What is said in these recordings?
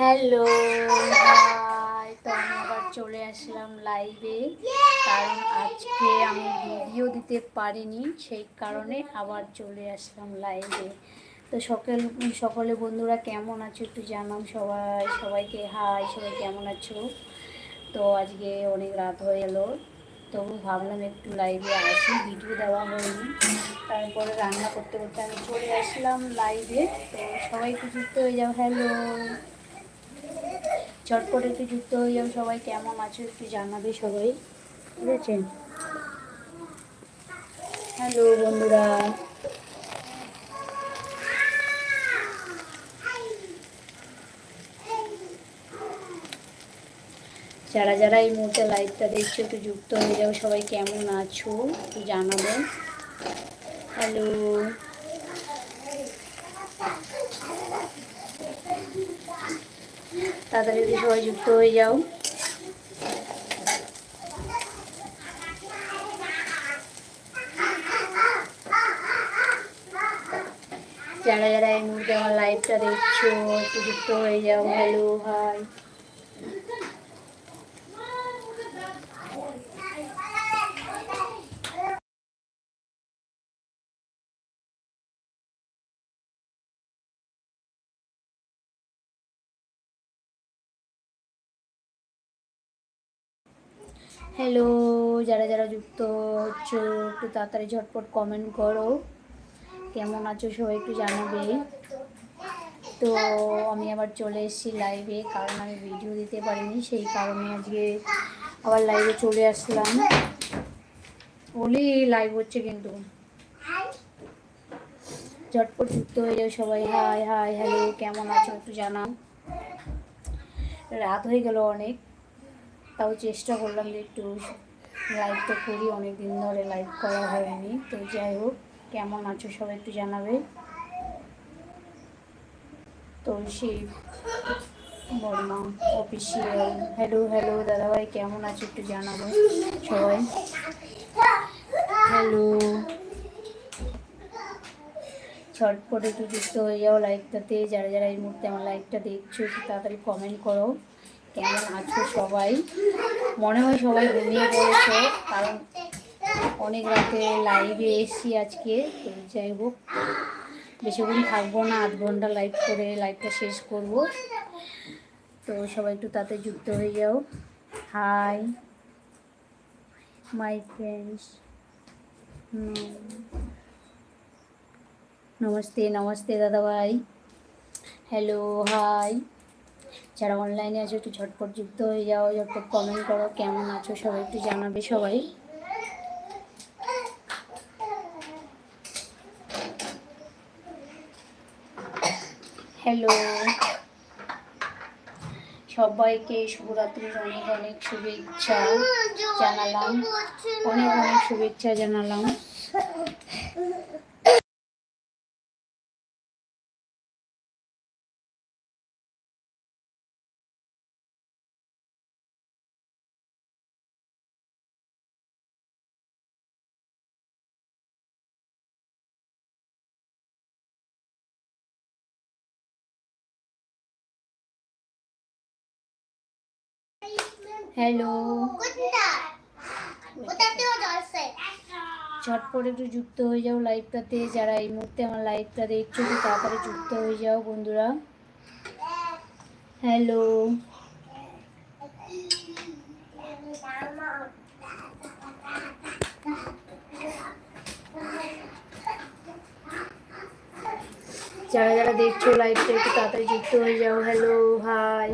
Hello hi তো আমি আবার চলে আসলাম লাইভে কারণ আজকে আমি ভিডিও দিতে পারিনি, সেই কারণে আবার চলে আসলাম লাইভে তো সকল, সকলে বন্ধুরা কেমন আছো একটু জানাম সবাই। সবাইকে হাই সবাই কেমন আছো? তো আজকে অনেক রাত হয়ে গেল তবু ভাবলাম একটু লাইভে আসি ভিডিও দেওয়া হয়নি। তারপরে রান্না করতে করতে আমি চলে আসলাম লাইভে তো সবাই একটু হয়ে যাও। হ্যালো চটপট একটু যুক্ত হয়ে যাও সবাই, কেমন আছো একটু জানাবে সবাই, ঠিক আছে? হ্যালো বন্ধুরা। যারা যারা এই মুহূর্তে লাইভটা দেখছ, একটু যুক্ত হয়ে যাও সবাই, কেমন আছো একটু জানাবে। হ্যালো তাড়াতাড়ি সবাই যুক্ত হয়ে যাও। যারা যারা এই মুহূর্তে আমার লাইভটা দেখছ, একটু যুক্ত হয়ে যাও। হ্যালো হাই হ্যালো যারা যারা যুক্ত হচ্ছে, একটু তাড়াতাড়ি ঝটপট কমেন্ট করো। কেমন আছো সবাই একটু জানাবে। তো আমি আবার চলে এসেছি লাইভে কারণ আমি ভিডিও দিতে পারিনি, সেই কারণে আজকে আবার লাইভে চলে আসলাম। বলি লাইভ হচ্ছে কিন্তু। ঝটপট যুক্ত হয়ে যাও সবাই। হাই হাই হ্যালো কেমন আছো একটু জানাও। রাত হয়ে গেল অনেক। তাও চেষ্টা করলাম যে একটু লাইভটা করি অনেক দিন ধরে লাইভ করা হয়নি। তো যাই হোক কেমন আছো সবাই একটু জানাবে। Tulsi Verma official hello hello দাদাভাই কেমন আছো একটু জানাব সবাই। হ্যালো ছটপট একটু যুক্ত হয়ে যাও লাইকটাতে যারা যারা এই মুহূর্তে আমার লাইকটা দেখছ একটু তাড়াতাড়ি কমেন্ট করো। কেমন আছো সবাই? মনে হয় সবাই ঘুমিয়ে পড়েছো, কারণ অনেক রাতে লাইভে এসছি আজকে, তো যাই হোক, বেশিক্ষণ থাকব না, আধ ঘণ্টা লাইভ করে লাইভটা শেষ করব। তো সবাই একটু তাতে যুক্ত হয়ে যাও। হাই মাই ফ্রেন্ডস নমস্তে নমস্তে দাদাভাই। হ্যালো হাই যারা অনলাইনে আছো, একটু ঝটপট যুক্ত হয়ে যাও, ঝটপট কমেন্ট করো, কেমন আছো সবাই একটু জানাবে সবাই। হ্যালো সবাইকে শুভরাত্রির অনেক অনেক শুভেচ্ছা জানালাম। অনেক অনেক শুভেচ্ছা জানালাম। হ্যালো ঝটপট একটু যুক্ত হয়ে যাও লাইভটাতে। যারা এই মুহূর্তে আমার লাইভটা দেখছ একটু তাড়াতাড়ি যুক্ত হয়ে যাও বন্ধুরা। হ্যালো যারা যারা দেখছ লাইভটা একটু তাড়াতাড়ি যুক্ত হয়ে যাও। হ্যালো হাই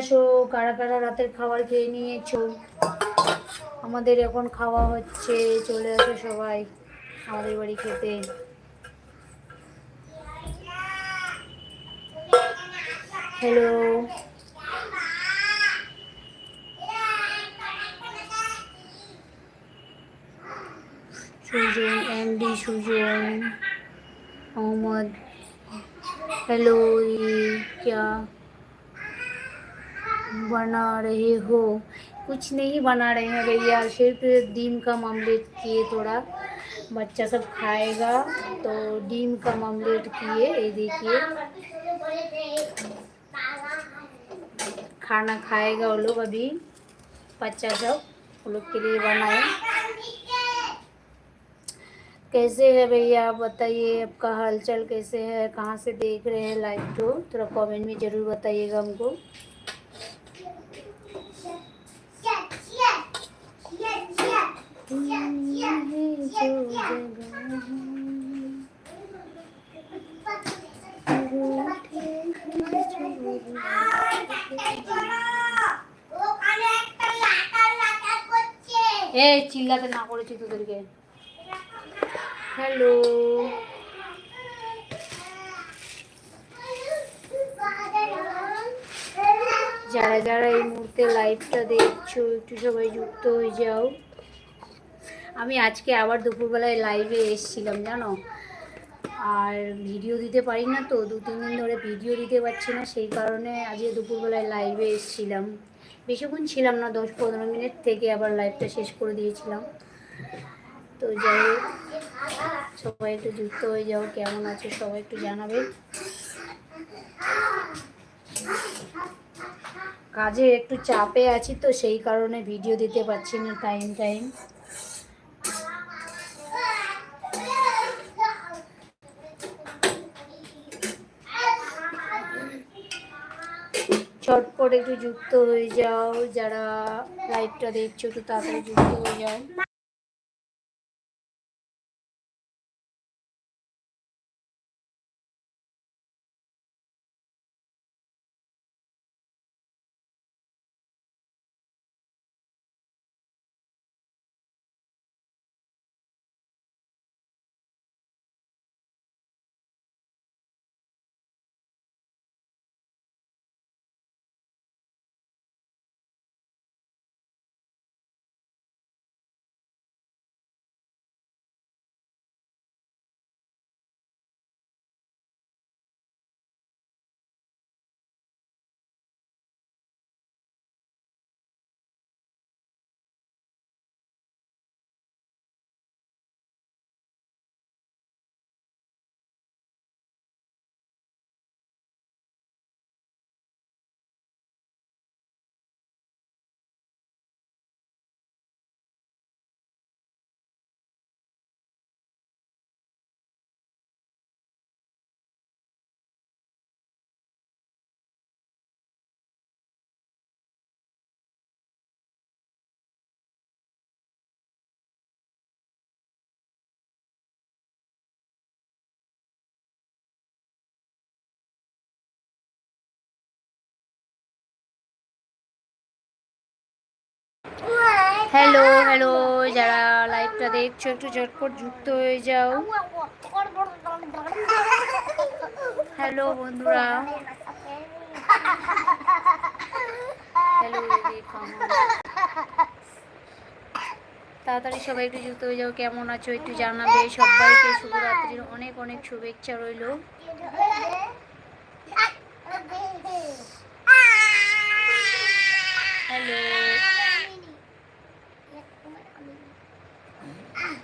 আসো, কারা কারা রাতের খাবার খেয়ে নিয়েছো? আমাদের এখন খাওয়া হচ্ছে, চলে আসো সবাই আমাদের বাড়ি খেতে। Hello Sujan Andy Sujan, Mohammad. Hello ইয়া बना रहे हो। कुछ नहीं बना रहे हैं भैया, सिर्फ़ डीम का मामलेट किए थोड़ा। बच्चा सब खाएगा तो डीम का मामलेट किए, ये देखिए। खाना खाएगा वो लोग अभी। बच्चा सब वो लोग के लिए बनाए। कैसे है भैया, आप बताइए, आपका हालचाल कैसे है, कहाँ से देख रहे हैं लाइव को थोड़ा कमेंट में ज़रूर बताइएगा हमको। চিল্লাতে না করেছি তোদেরকে। হ্যালো যারা যারা এই মুহূর্তে লাইভটা দেখছ, একটু সবাই যুক্ত হয়ে যাও। আমি আজকে আবার দুপুরবেলায় লাইভে এসছিলাম, জানো? আর ভিডিও দিতে পারি না তো, দু তিন দিন ধরে ভিডিও দিতে পারছি না, সেই কারণে আজকে দুপুরবেলায় লাইভে এসছিলাম। বেশিক্ষণ ছিলাম না, দশ পনেরো মিনিট থেকে আবার লাইভটা শেষ করে দিয়েছিলাম। তো যাই সবাই একটু যুক্ত হয়ে যাও, কেমন আছে সবাই একটু জানাবে। কাজে একটু চাপে আছি তো, সেই কারণে ভিডিও দিতে পারছি না টাইম টাইম চটপট একটু যুক্ত হয়ে যাও যারা লাইভটা দেখছ একটু তাড়াতাড়ি যুক্ত হয়ে যাও। হ্যালো হ্যালো যারা লাইভটা দেখছ, একটু ঝটপট যুক্ত হয়ে যাও। হ্যালো বন্ধুরা। হ্যালো তাড়াতাড়ি সবাই একটু যুক্ত হয়ে যাও, কেমন আছো একটু জানাবে। সবাইকে শুভরাত্রির অনেক অনেক শুভেচ্ছা রইল। Hello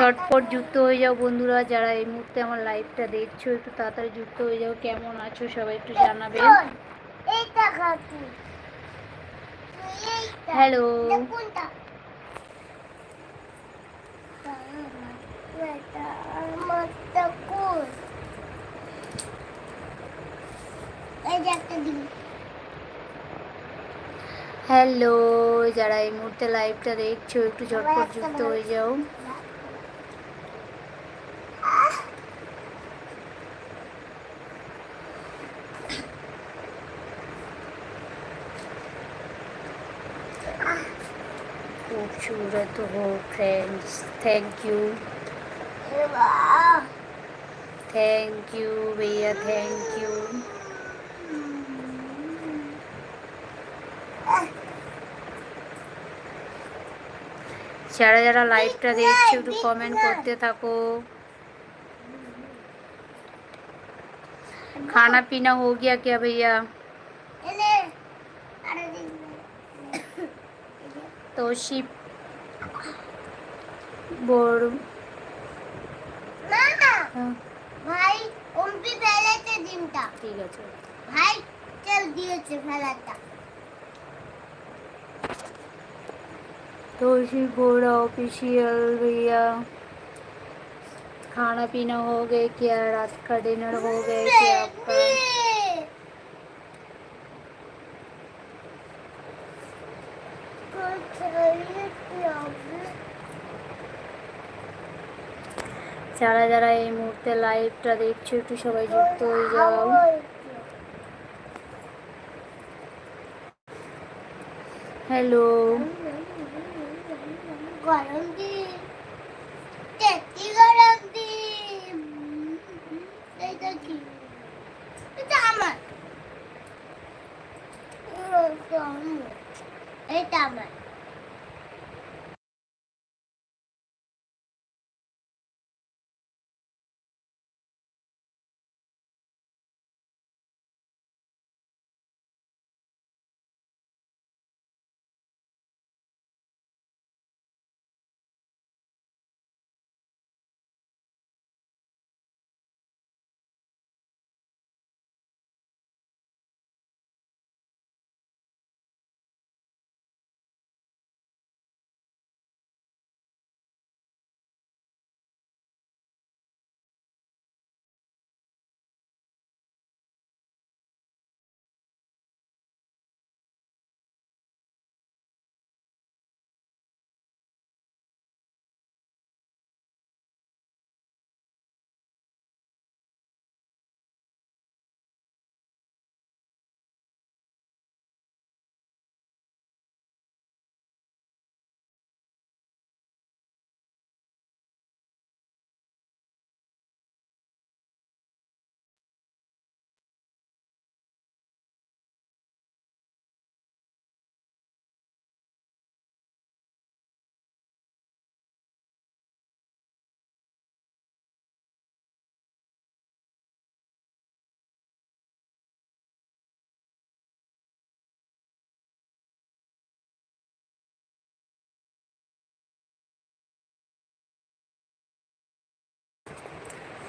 চটপট যুক্ত হয়ে যাও বন্ধুরা, যারা এই মুহূর্তে আমার লাইভটা দেখছ, একটু তাড়াতাড়ি যুক্ত হয়ে যাও, কেমন আছো সবাই একটু জানাবে। হ্যালো হ্যালো যারা এই মুহূর্তে লাইভটা দেখছ, একটু ঝটপট যুক্ত হয়ে যাও। खूबसूरत हो friends thank you thank you भैया थैंक यू যারা যারা লাইভটা দেখছো একটু কমেন্ট করতে থাকো खाना पीना हो गया क्या भैया तोशिप बोर्ड হ্যাঁ, ভাই অম্পি ফেলেছে ডিমটা ঠিক আছে ভাই তেল দিয়েছে ফেলাটা तोशिप बोर्ड ऑफिशियल भैया खाना पीना हो गया क्या रात का डिनर हो गया क्या आपका যারা যারা এই মুহূর্তে লাইভটা দেখছ একটু সবাই যুক্ত হয়ে যাও। হ্যালো গরম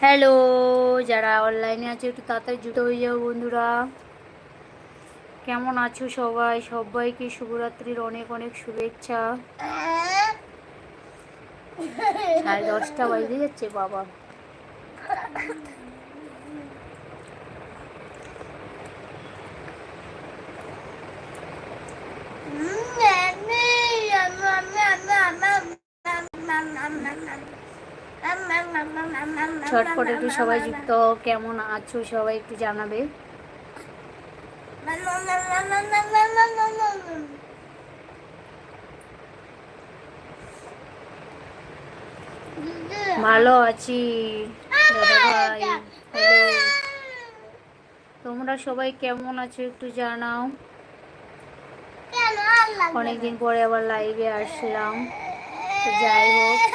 হ্যালো যারা অনলাইনে আছে একটু তাড়াতাড়ি যুক্ত হয়ে যাও বন্ধুরা কেমন আছো সবাই সবাইকে শুভরাত্রির অনেক অনেক শুভেচ্ছা সাড়ে দশটা বাজে যাচ্ছে বাবা ছটপট একটু সবাই যুক্ত, কেমন আছো সবাই একটু জানাবে। ভালো আছি তোমরা সবাই কেমন আছো একটু জানাও। অনেকদিন পরে আবার লাইভে আসলাম। যাই হোক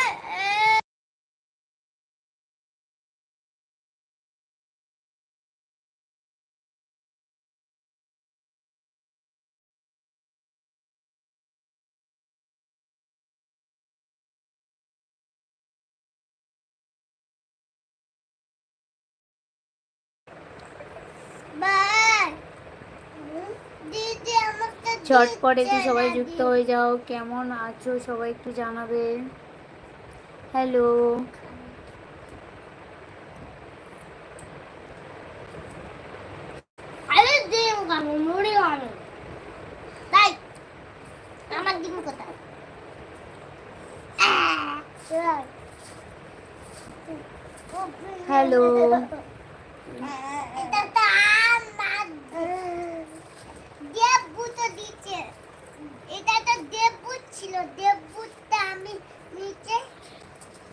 ঝটপট একটু সবাই যুক্ত হয়ে যাও। কেমন আছো? সবাই একটু জানাবে। হ্যালো হ্যালো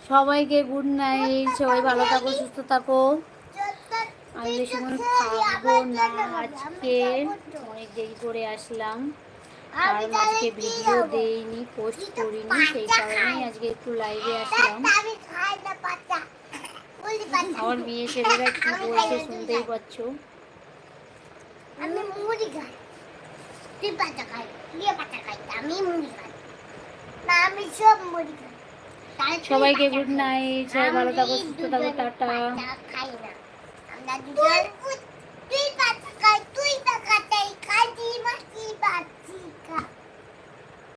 সবাইকে গুড নাইট সবাই ভালো থাকো সুস্থ থাকো। আমি বেশিক্ষণ থাকব না আজকে। অনেক দেরি করে আসলাম। কারণ আজকে ভিডিও? দেইনি পোস্ট করিনি সেই কারণেই আজকে একটু লাইভে আসলাম। আমার মেয়ে ছেলেরা কি বলছে শুনতেই। পাচ্ছ? আমি মুড়ি খাই। তুই সবাইকে গুড নাইট সবাই ভালো থাকো সুস্থ থাকো টাটা। খাই না। আমরা দুজন তুই পাতা খাই তুই পাতা খাই খাই।